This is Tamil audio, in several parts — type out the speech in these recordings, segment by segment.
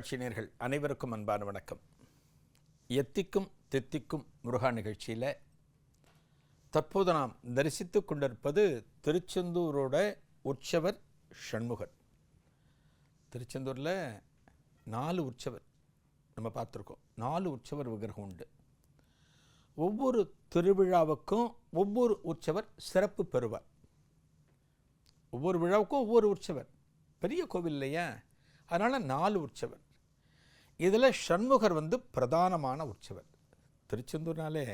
தொலைக்காட்சி நேர்கள் அனைவருக்கும் அன்பான வணக்கம். எத்திக்கும் தித்திக்கும் முருகா நிகழ்ச்சியில் தற்போது நாம் தரிசித்து கொண்டிருப்பது திருச்செந்தூரோட உற்சவர் ஷண்முகர் திருச்செந்தூரில் நாலு உற்சவர் நம்ம பார்த்துருக்கோம். நாலு உற்சவர் விக்கிரகம் உண்டு. ஒவ்வொரு திருவிழாவுக்கும் ஒவ்வொரு உற்சவர் சிறப்பு பெறுவார். ஒவ்வொரு விழாவுக்கும் ஒவ்வொரு உற்சவர். பெரிய கோவில் இல்லையா? அதனால் நாலு உற்சவர். இதில் ஷண்முகர் வந்து பிரதானமான உற்சவர். திருச்செந்தூர்னாலே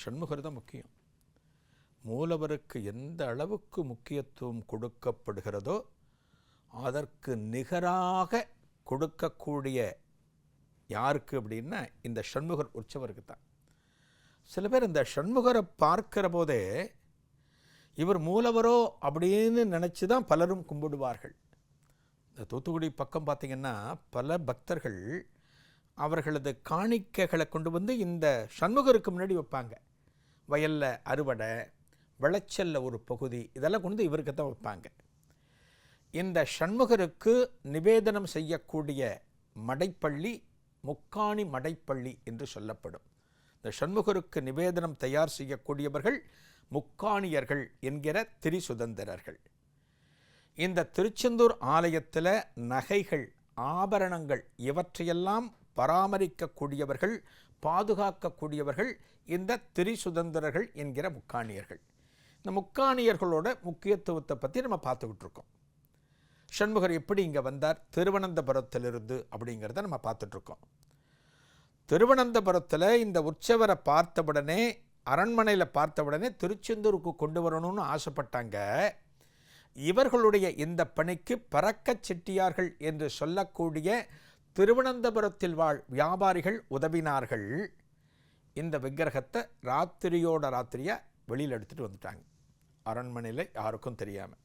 ஷண்முகர் தான் முக்கியம். மூலவருக்கு எந்த அளவுக்கு முக்கியத்துவம் கொடுக்கப்படுகிறதோ அதற்கு நிகராக கொடுக்கக்கூடிய யாருக்கு அப்படின்னா இந்த ஷண்முகர் உற்சவருக்கு தான். சில பேர் இந்த ஷண்முகரை பார்க்கிற போதே இவர் மூலவரோ அப்படின்னு நினச்சி தான் பலரும் கும்பிடுவார்கள். இந்த தூத்துக்குடி பக்கம் பார்த்திங்கன்னா பல பக்தர்கள் அவர்களது காணிக்கைகளை கொண்டு வந்து இந்த சண்முகருக்கு முன்னாடி வைப்பாங்க. வயலில் அறுவடை விளைச்சலில் ஒரு பகுதி இதெல்லாம் கொண்டு வந்து இவருக்கு தான் வைப்பாங்க. இந்த சண்முகருக்கு நிவேதனம் செய்யக்கூடிய மடைப்பள்ளி முக்காணி மடைப்பள்ளி என்று சொல்லப்படும். இந்த சண்முகருக்கு நிவேதனம் தயார் செய்யக்கூடியவர்கள் முக்காணியர்கள் என்கிற திரிசுதந்திரர்கள். இந்த திருச்செந்தூர் ஆலயத்தில் நகைகள் ஆபரணங்கள் இவற்றையெல்லாம் பராமரிக்கக்கூடியவர்கள் பாதுகாக்கக்கூடியவர்கள் இந்த திரிசுதந்திரர்கள் என்கிற முக்காணியர்கள். இந்த முக்காணியர்களோட முக்கியத்துவத்தை பற்றி நம்ம பார்த்துக்கிட்டு இருக்கோம். சண்முகர் எப்படி இங்கே வந்தார் திருவனந்தபுரத்திலிருந்து அப்படிங்கிறத நம்ம பார்த்துட்ருக்கோம் திருவனந்தபுரத்தில் இந்த உற்சவரை பார்த்தவுடனே அரண்மனையில் பார்த்தவுடனே திருச்செந்தூருக்கு கொண்டு வரணும்னு ஆசைப்பட்டாங்க. இவர்களுடைய இந்த பணிக்கு பறக்கச் செட்டியார்கள் என்று சொல்லக்கூடிய திருவனந்தபுரத்தில் வாழ் வியாபாரிகள் உதவினார்கள். இந்த விக்கிரகத்தை ராத்திரியோட ராத்திரியாக வெளியில் எடுத்துகிட்டு வந்துட்டாங்க. அரண்மனையில் யாருக்கும் தெரியாமல்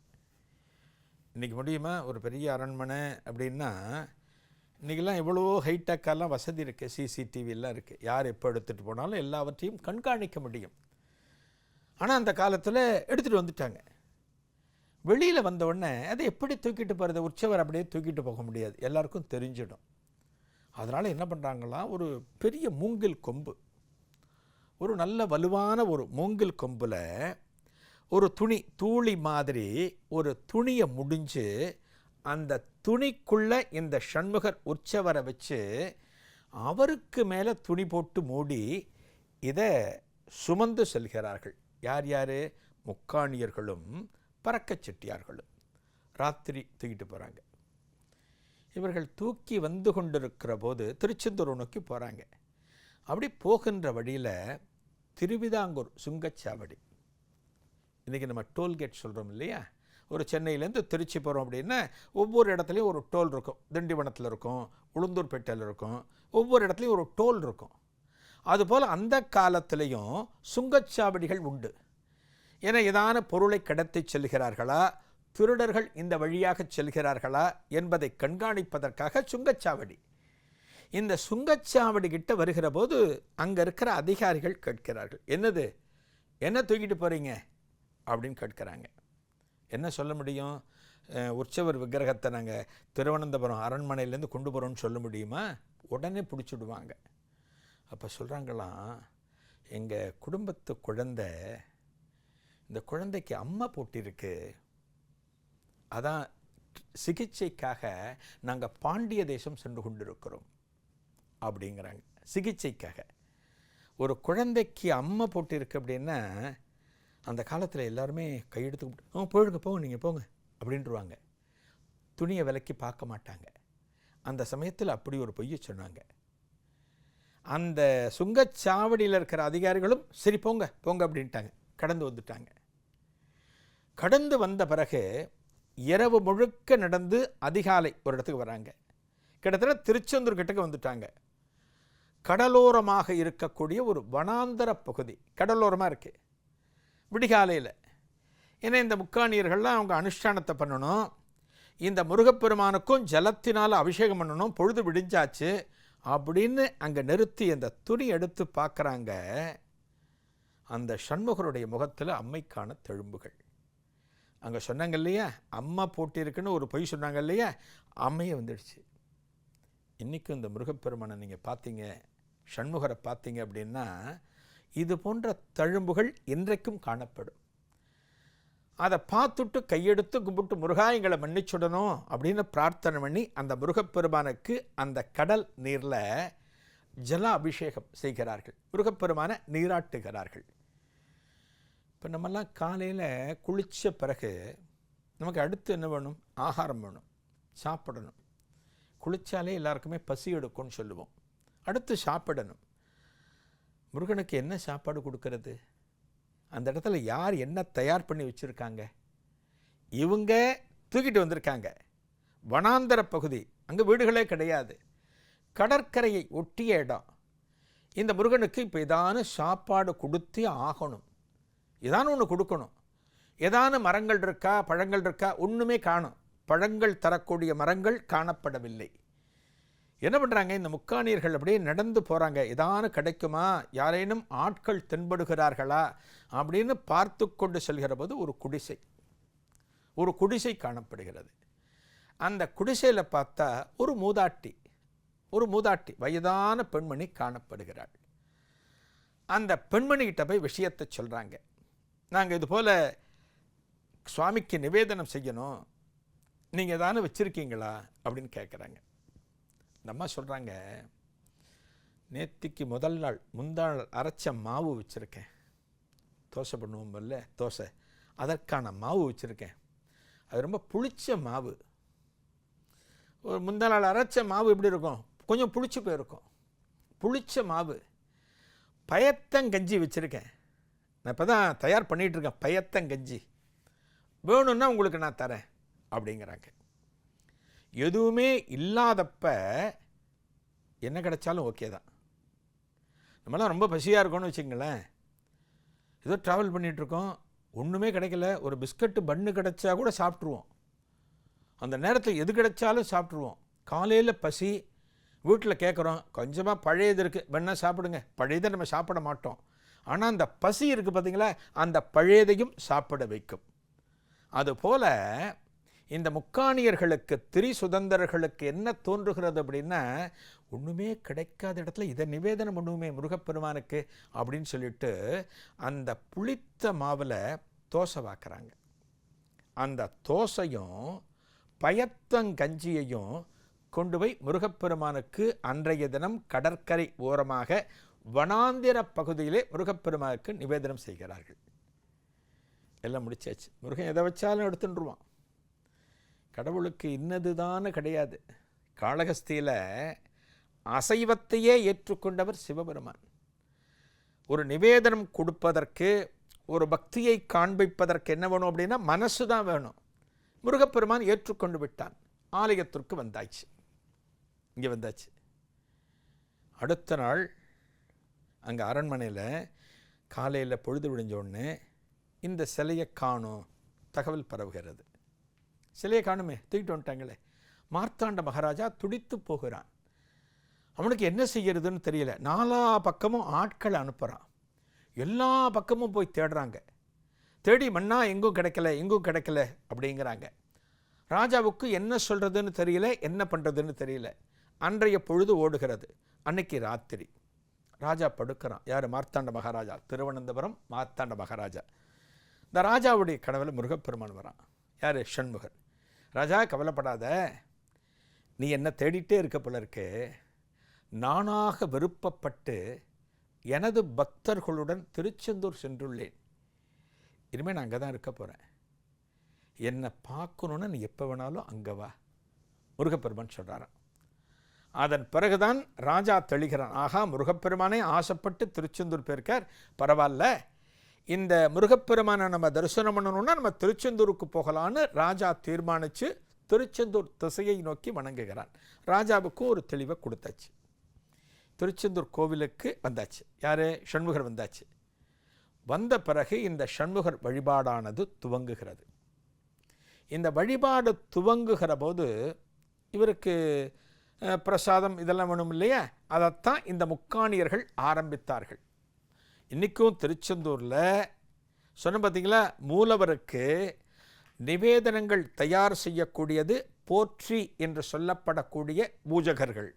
இன்றைக்கி முடியுமா? ஒரு பெரிய அரண்மனை அப்படின்னா இன்றைக்கெல்லாம் எவ்வளவோ ஹைடெக்கெல்லாம் வசதி இருக்குது சிசிடிவிலாம் இருக்குது யார் எப்போ எடுத்துகிட்டு போனாலும் எல்லாவற்றையும் கண்காணிக்க முடியும். ஆனால் அந்த காலத்தில் எடுத்துகிட்டு வந்துட்டாங்க. வெளியில் வந்த உடனே அதை எப்படி தூக்கிட்டு போகிறது உற்சவர் அப்படியே தூக்கிட்டு போக முடியாது. எல்லாருக்கும் தெரிஞ்சிடும். அதனால் என்ன பண்ணுறாங்களா ஒரு பெரிய மூங்கில் கொம்பு. ஒரு நல்ல வலுவான ஒரு மூங்கில் கொம்பில் ஒரு துணி தூளி மாதிரி ஒரு துணியை முடிஞ்சு அந்த துணிக்குள்ளே இந்த ஷண்முகர் உற்சவரை வச்சு அவருக்கு மேலே துணி போட்டு மூடி இதை சுமந்து செல்கிறார்கள். யார் யார்? முக்காணியர்களும் பறக்கச் செட்டியார்களும் ராத்திரி தூக்கிட்டு போகிறாங்க இவர்கள் தூக்கி வந்து கொண்டிருக்கிற போது திருச்செந்தூர் நோக்கி போகிறாங்க அப்படி போகின்ற வழியில் திருவிதாங்கூர் சுங்கச்சாவடி. இன்றைக்கி நம்ம டோல்கேட் சொல்கிறோம் இல்லையா? ஒரு சென்னையிலேருந்து திருச்சி போகிறோம் அப்படின்னா ஒவ்வொரு இடத்துலையும் ஒரு டோல் இருக்கும். திண்டிவனத்தில் இருக்கும் உளுந்தூர்பேட்டையில் இருக்கும். ஒவ்வொரு இடத்துலையும் ஒரு டோல் இருக்கும். அதுபோல் அந்த காலத்திலையும் சுங்கச்சாவடிகள் உண்டு. என ஏதான பொருளை கடத்தி செல்கிறார்களா? திருடர்கள் இந்த வழியாக செல்கிறார்களா? என்பதை கண்காணிப்பதற்காக சுங்கச்சாவடி. இந்த சுங்கச்சாவடி கிட்ட வருகிற போது அங்கே இருக்கிற அதிகாரிகள் கேட்கிறார்கள். என்னது? என்ன தூக்கிட்டு போகிறீங்க அப்படின்னு கேட்குறாங்க. என்ன சொல்ல முடியும்? உற்சவர் விக்கிரகத்தை நாங்கள் திருவனந்தபுரம் அரண்மனையிலேருந்து கொண்டு போகிறோம்னு சொல்ல முடியுமா? உடனே பிடிச்சிடுவாங்க. அப்போ சொல்கிறாங்களாம் எங்கள் குடும்பத்து குழந்தை இந்த குழந்தைக்கு அம்மா போட்டிருக்கு அதான் சிகிச்சைக்காக நாங்கள் பாண்டிய தேசம் சென்று கொண்டிருக்கிறோம் அப்படிங்கிறாங்க. சிகிச்சைக்காக. ஒரு குழந்தைக்கு அம்மை போட்டிருக்கு அப்படின்னா அந்த காலத்தில் எல்லாருமே கையெடுத்து கும்பிட்டு, "ஆ போயிடுங்க போங்க நீங்கள் போங்க அப்படின்ட்டுருவாங்க துணியை விலக்கி பார்க்க மாட்டாங்க. அந்த சமயத்தில் அப்படி ஒரு பொய்யை சொன்னாங்க. அந்த சுங்கச்சாவடியில் இருக்கிற அதிகாரிகளும் சரி போங்க போங்க அப்படின்ட்டாங்க. கடந்து வந்துட்டாங்க. கடந்து வந்த பிறகு இரவு முழுக்க நடந்து அதிகாலை ஒரு இடத்துக்கு வராங்க. கிட்டத்தட்ட திருச்செந்தூர் கிட்டக்க வந்துட்டாங்க. கடலோரமாக இருக்கக்கூடிய ஒரு வனாந்தர பகுதி கடலோரமாக இருக்குது விடிகாலையில். ஏன்னா இந்த முக்காணியர்கள்லாம் அவங்க அனுஷ்டானத்தை பண்ணணும். இந்த முருகப்பெருமானுக்கும் ஜலத்தினால் அபிஷேகம் பண்ணணும். பொழுது விடிஞ்சாச்சு அப்படின்னு அங்கே நிறுத்தி அந்த துணி எடுத்து பார்க்குறாங்க அந்த சண்முகருடைய முகத்தில் அம்மைக்கான தெழும்புகள். அங்கே சொன்னாங்க இல்லையா? அம்மா போட்டிருக்குன்னு ஒரு பொய் சொன்னாங்க இல்லையா? அம்மையை வந்துடுச்சு. இன்றைக்கும் இந்த முருகப்பெருமானை நீங்கள் பார்த்தீங்க ஷண்முகரை பார்த்தீங்க அப்படின்னா இது போன்ற தழும்புகள் இன்றைக்கும் காணப்படும். அதை பார்த்துட்டு கையெடுத்து கும்பிட்டு முருகா எங்களை மன்னிச்சுடணும் அப்படின்னு பிரார்த்தனை பண்ணி அந்த முருகப்பெருமானுக்கு அந்த கடல் நீரில் ஜல அபிஷேகம் செய்கிறார்கள். முருகப்பெருமானை நீராட்டுகிறார்கள். இப்போ நம்மெல்லாம் காலையில் குளித்த பிறகு நமக்கு அடுத்து என்ன வேணும்? ஆகாரம் வேணும். சாப்பிடணும். குளித்தாலே எல்லாருக்குமே பசி எடுக்கும்னு சொல்லுவோம். அடுத்து சாப்பிடணும். முருகனுக்கு என்ன சாப்பாடு கொடுக்கறது? அந்த இடத்துல யார் என்ன தயார் பண்ணி வச்சுருக்காங்க? இவங்க தூக்கிட்டு வந்திருக்காங்க. வனாந்தர பகுதி. அங்கே வீடுகளே கிடையாது. கடற்கரையை ஒட்டிய இடம். இந்த முருகனுக்கு இப்போ ஏதான சாப்பாடு கொடுத்தே ஆகணும். ஏதானு ஒன்று கொடுக்கணும். ஏதான மரங்கள் இருக்கா பழங்கள் இருக்கா ஒன்றுமே காணும். பழங்கள் தரக்கூடிய மரங்கள் காணப்படவில்லை. என்ன பண்ணுறாங்க இந்த முக்காணியர்கள் அப்படியே நடந்து போகிறாங்க ஏதானு கிடைக்குமா? யாரேனும் ஆட்கள் தென்படுகிறார்களா? அப்படின்னு பார்த்து கொண்டு செல்கிற போது ஒரு குடிசை. ஒரு குடிசை காணப்படுகிறது. அந்த குடிசையில் பார்த்தா ஒரு மூதாட்டி. ஒரு மூதாட்டி வயதான பெண்மணி காணப்படுகிறாள். அந்த பெண்மணிகிட்ட போய் விஷயத்தை சொல்கிறாங்க நாங்கள் இது போல் சுவாமிக்கு நிவேதனம் செய்யணும். நீங்கள் எதானு வச்சுருக்கீங்களா? அப்படின்னு கேட்குறாங்க இந்த அம்மா சொல்கிறாங்க நேத்திக்கு முதல் நாள் முந்தாள் அரைச்ச மாவு வச்சுருக்கேன். தோசை பண்ணுவோம்ல தோசை. அதற்கான மாவு வச்சுருக்கேன். அது ரொம்ப புளிச்ச மாவு. ஒரு முந்தா நாள் அரைச்ச மாவு எப்படி இருக்கும்? கொஞ்சம் புளிச்சு போயிருக்கும். புளிச்ச மாவு. பயத்தங்கஞ்சி வச்சுருக்கேன். நான் இப்போ தான் தயார் பண்ணிகிட்ருக்கேன் பயத்தங்கஞ்சி. வேணும்னா உங்களுக்கு நான் தரேன் அப்படிங்கிறாங்க. எதுவுமே இல்லாதப்ப என்ன கிடைச்சாலும் ஓகே தான். நம்மளாம் ரொம்ப பசியாக இருக்கோம்னு வச்சுங்களேன் ஏதோ ட்ராவல் பண்ணிகிட்ருக்கோம் ஒன்றுமே கிடைக்கல. ஒரு பிஸ்கட்டு பன்னு கிடைச்சா கூட சாப்பிட்ருவோம் அந்த நேரத்தில் எது கிடைச்சாலும் சாப்பிட்ருவோம் காலையில் பசி வீட்டில் கேட்குறோம் கொஞ்சமாக பழையது இருக்குது வேணால் சாப்பிடுங்க. பழையதை நம்ம சாப்பிட மாட்டோம். ஆனால் அந்த பசி இருக்குது பார்த்தீங்களா அந்த பழையதையும் சாப்பிட வைக்கும். அதுபோல் இந்த முக்காணியர்களுக்கு திரி சுதந்திரர்களுக்கு என்ன தோன்றுகிறது அப்படின்னா ஒன்றுமே கிடைக்காத இடத்துல இதை நிவேதனம் பண்ணுவோமே முருகப்பெருமானுக்கு அப்படின்னு சொல்லிட்டு அந்த புளித்த மாவில் தோசை வாக்குறாங்க. அந்த தோசையும் பயத்தங்கஞ்சியையும் கொண்டு போய் முருகப்பெருமானுக்கு அன்றைய தினம் கடற்கரை ஓரமாக வனாந்திர பகுதியிலே முருகப்பெருமாவுக்கு நிவேதனம் செய்கிறார்கள். எல்லாம் முடிச்சாச்சு. முருகன் எதை வச்சாலும் எடுத்துட்டுருவான். கடவுளுக்கு இன்னதுதான்னு கிடையாது. காளகஸ்தியில் அசைவத்தையே ஏற்றுக்கொண்டவர் சிவபெருமான். ஒரு நிவேதனம் கொடுப்பதற்கு ஒரு பக்தியை காண்பிப்பதற்கு என்ன வேணும் அப்படின்னா மனசு தான் வேணும். முருகப்பெருமான் ஏற்றுக்கொண்டு விட்டான். ஆலயத்திற்கு வந்தாச்சு. இங்கே வந்தாச்சு. அடுத்த நாள் அங்கே அரண்மனையில் காலையில் பொழுது விடிஞ்ச உடனே இந்த சிலையை காணும் தகவல் பரவுகிறது. சிலையை காணுமே தூக்கிட்டு வந்துட்டாங்களே. மார்த்தாண்ட மகாராஜா துடித்து போகிறான். அவனுக்கு என்ன செய்யறதுன்னு தெரியல. நாலா பக்கமும் ஆட்களை அனுப்புகிறான் எல்லா பக்கமும் போய் தேடுறாங்க. தேடி மண்ணா எங்கும் கிடைக்கல எங்கும் கிடைக்கல அப்படிங்கிறாங்க. ராஜாவுக்கு என்ன சொல்கிறதுன்னு தெரியல என்ன பண்ணுறதுன்னு தெரியல. அன்றைய பொழுது ஓடுகிறது. அன்னைக்கு ராத்திரி. ராஜா படுக்கிறான். யார்? மார்த்தாண்ட மகாராஜா. திருவனந்தபுரம் மார்த்தாண்ட மகாராஜா. இந்த ராஜாவுடைய கனவில் முருகப்பெருமான் வரான். யார்? ஷண்முகன் ராஜா கவலைப்படாத. நீ என்ன தேடிட்டே இருக்க போல இருக்கு. நானாக விருப்பப்பட்டு எனது பக்தர்களுடன் திருச்செந்தூர் சென்றுள்ளேன். இனிமேல் நான் அங்கே தான் இருக்க போகிறேன் என்னை பார்க்கணுன்னு நீ எப்போ வேணாலும் அங்கே வா. முருகப்பெருமான் சொல்கிறாராம் அதன் பிறகுதான் ராஜா தெளிகிறான். ஆகா முருகப்பெருமானே ஆசைப்பட்டு திருச்செந்தூர் போயிருக்கார். பரவாயில்ல. இந்த முருகப்பெருமானை நம்ம தரிசனம் பண்ணணும்னா நம்ம திருச்செந்தூருக்கு போகலான்னு ராஜா தீர்மானித்து திருச்செந்தூர் திசையை நோக்கி வணங்குகிறான். ராஜாவுக்கும் ஒரு தெளிவை கொடுத்தாச்சு. திருச்செந்தூர் கோவிலுக்கு வந்தாச்சு. யார்? ஷண்முகர் வந்தாச்சு. வந்த பிறகு இந்த ஷண்முகர் வழிபாடானது துவங்குகிறது. இந்த வழிபாடு துவங்குகிற போது இவருக்கு பிரசாதம் இதெல்லாம் வேணும் இல்லையா? அதைத்தான் இந்த முக்காணியர்கள் ஆரம்பித்தார்கள். இன்றைக்கும் திருச்செந்தூரில் சொன்ன பார்த்தீங்களா மூலவருக்கு நிவேதனங்கள் தயார் செய்யக்கூடியது போற்றி என்று சொல்லப்படக்கூடிய பூஜகர்கள்.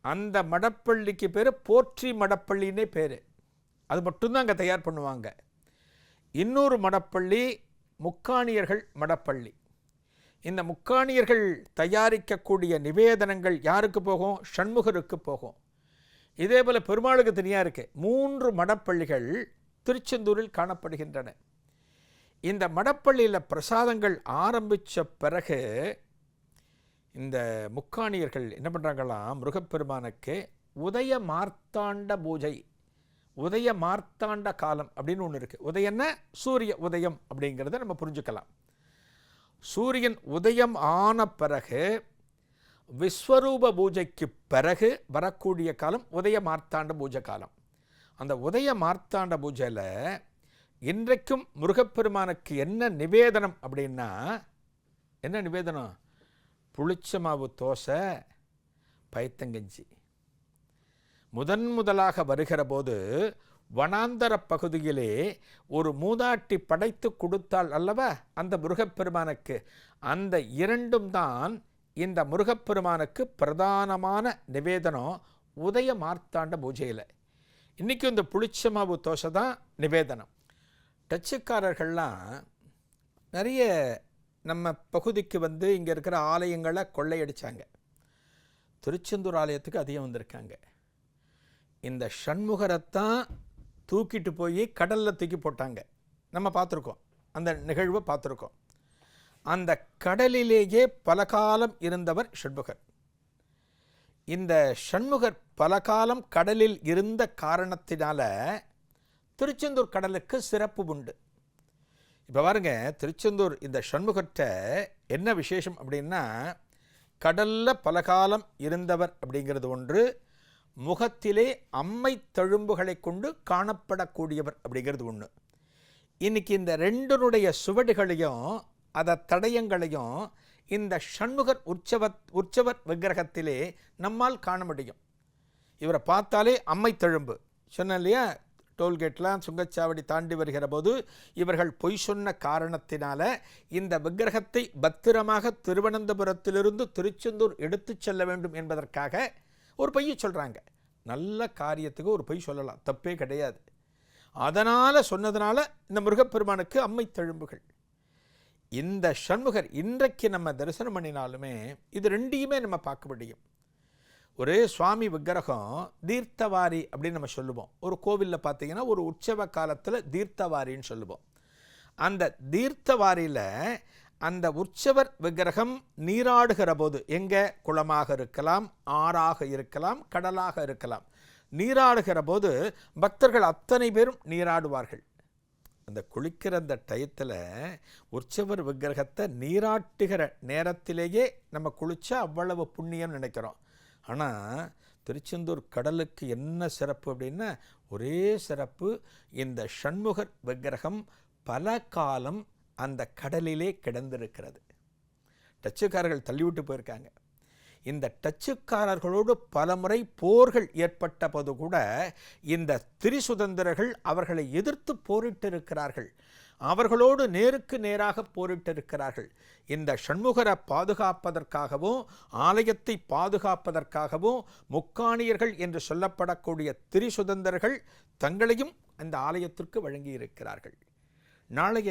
அந்த மடப்பள்ளிக்கு பேர் போற்றி மடப்பள்ளின்னே பேர். அது மட்டும்தான் அங்கே தயார் பண்ணுவாங்க. இன்னொரு மடப்பள்ளி முக்காணியர்கள் மடப்பள்ளி. இந்த முக்காணியர்கள் தயாரிக்கக்கூடிய நிவேதனங்கள் யாருக்கு போகும்? ஷண்முகருக்கு போகும். இதே போல் பெருமாளுக்கு தனியாக இருக்கு. மூன்று மடப்பள்ளிகள் திருச்செந்தூரில் காணப்படுகின்றன. இந்த மடப்பள்ளியில் பிரசாதங்கள் ஆரம்பித்த பிறகு இந்த முக்காணியர்கள் என்ன பண்ணுறாங்களாம் முருகப்பெருமானுக்கு உதய மார்த்தாண்ட பூஜை உதய மார்த்தாண்ட காலம் அப்படின்னு ஒன்று இருக்குது உதயன்னா சூரிய உதயம் அப்படிங்கிறத நம்ம புரிஞ்சுக்கலாம். சூரியன் உதயம் ஆன பிறகு விஸ்வரூப பூஜைக்கு பிறகு வரக்கூடிய காலம் உதய மார்த்தாண்ட பூஜை காலம். அந்த உதய மார்த்தாண்ட பூஜையில் இன்றைக்கும் முருகப்பெருமானுக்கு என்ன நிவேதனம் அப்படின்னா என்ன நிவேதனம்? புளிச்ச மாவு தோசை பயத்தங்கஞ்சி முதன் முதலாக வருகிற போது வனாந்தர பகுதியிலே ஒரு மூதாட்டி படைத்து கொடுத்தாள் அல்லவா? அந்த முருகப்பெருமானுக்கு. அந்த இரண்டும் தான் இந்த முருகப்பெருமானுக்கு பிரதானமான நிவேதனம் உதய மார்த்தாண்ட பூஜையில். இன்றைக்கும் இந்த புளிச்ச மாவு தோசை தான் நிவேதனம். டச்சுக்காரர்கள்லாம் நிறைய நம்ம பகுதிக்கு வந்து இங்கே இருக்கிற ஆலயங்களை கொள்ளையடித்தாங்க திருச்செந்தூர் ஆலயத்துக்கு அதிகம் வந்திருக்காங்க. இந்த ஷண்முகரைத்தான் தூக்கிட்டு போய் கடலில் தூக்கி போட்டாங்க. நம்ம பார்த்துருக்கோம். அந்த நிகழ்வை பார்த்துருக்கோம். அந்த கடலிலேயே பல காலம் இருந்தவர் ஷண்முகர். இந்த ஷண்முகர் பல காலம் கடலில் இருந்த காரணத்தினால திருச்செந்தூர் கடலுக்கு சிறப்பு உண்டு. இப்போ பாருங்க திருச்செந்தூர் இந்த ஷண்முகர்கிட்ட என்ன விசேஷம் அப்படின்னா கடலில் பல காலம் இருந்தவர் அப்படிங்கிறது ஒன்று முகத்திலே அம்மை தழும்புகளை கொண்டு காணப்படக்கூடியவர் அப்படிங்கிறது ஒன்று இன்னைக்கு இந்த ரெண்டனுடைய சுவடுகளையும் அதை தடயங்களையும் இந்த ஷண்முகர் உற்சவ உற்சவர் விக்கிரகத்திலே நம்மால் காண முடியும். இவரை பார்த்தாலே அம்மை தழும்பு. சொன்னேன் இல்லையா? டோல்கேட்லாம் சுங்கச்சாவடி தாண்டி வருகிற போது இவர்கள் பொய் சொன்ன காரணத்தினால இந்த விக்கிரகத்தை பத்திரமாக திருவனந்தபுரத்திலிருந்து திருச்செந்தூர் எடுத்துச் செல்ல வேண்டும் என்பதற்காக ஒரு பொய்யை சொல்கிறாங்க நல்ல காரியத்துக்கு ஒரு பொய் சொல்லலாம். தப்பே கிடையாது. அதனால் சொன்னதுனால இந்த முருகப்பெருமானுக்கு அம்மை தழும்புகள். இந்த சண்முகர் இன்றைக்கு நம்ம தரிசனம் பண்ணினாலுமே இது ரெண்டையுமே நம்ம பார்க்க முடியும். ஒரு சுவாமி விக்கிரகம் தீர்த்தவாரி அப்படின்னு நம்ம சொல்லுவோம். ஒரு கோவிலில் பார்த்தீங்கன்னா ஒரு உற்சவ காலத்தில் தீர்த்தவாரின்னு சொல்லுவோம். அந்த தீர்த்தவாரியில் அந்த உற்சவர் விக்கிரகம் நீராடுகிற போது எங்கே குளமாக இருக்கலாம் ஆறாக இருக்கலாம் கடலாக இருக்கலாம். நீராடுகிற போது பக்தர்கள் அத்தனை பேரும் நீராடுவார்கள். அந்த குளிக்கிற அந்த டயத்தில் உற்சவர் விக்கிரகத்தை நீராட்டுகிற நேரத்திலேயே நம்ம குளித்தா அவ்வளவு புண்ணியம் நினைக்கிறோம். ஆனால் திருச்செந்தூர் கடலுக்கு என்ன சிறப்பு அப்படின்னா ஒரே சிறப்பு இந்த ஷண்முகர் விக்கிரகம் பல காலம் அந்த கடலிலே கிடந்திருக்கிறது. டச்சுக்காரர்கள் தள்ளிவிட்டு போயிருக்காங்க. இந்த டச்சுக்காரர்களோடு பலமுறை போர்கள் ஏற்பட்ட போது கூட இந்த திரிசுதந்திரர்கள் அவர்களை எதிர்த்து போரிட்டிருக்கிறார்கள். அவர்களோடு நேருக்கு நேராக போரிட்டிருக்கிறார்கள். இந்த ஷண்முகரை பாதுகாப்பதற்காகவும் ஆலயத்தை பாதுகாப்பதற்காகவும் முக்காணியர்கள் என்று சொல்லப்படக்கூடிய திரிசுதந்தர்கள் தங்களையும் அந்த ஆலயத்திற்கு வழங்கியிருக்கிறார்கள். நாளைய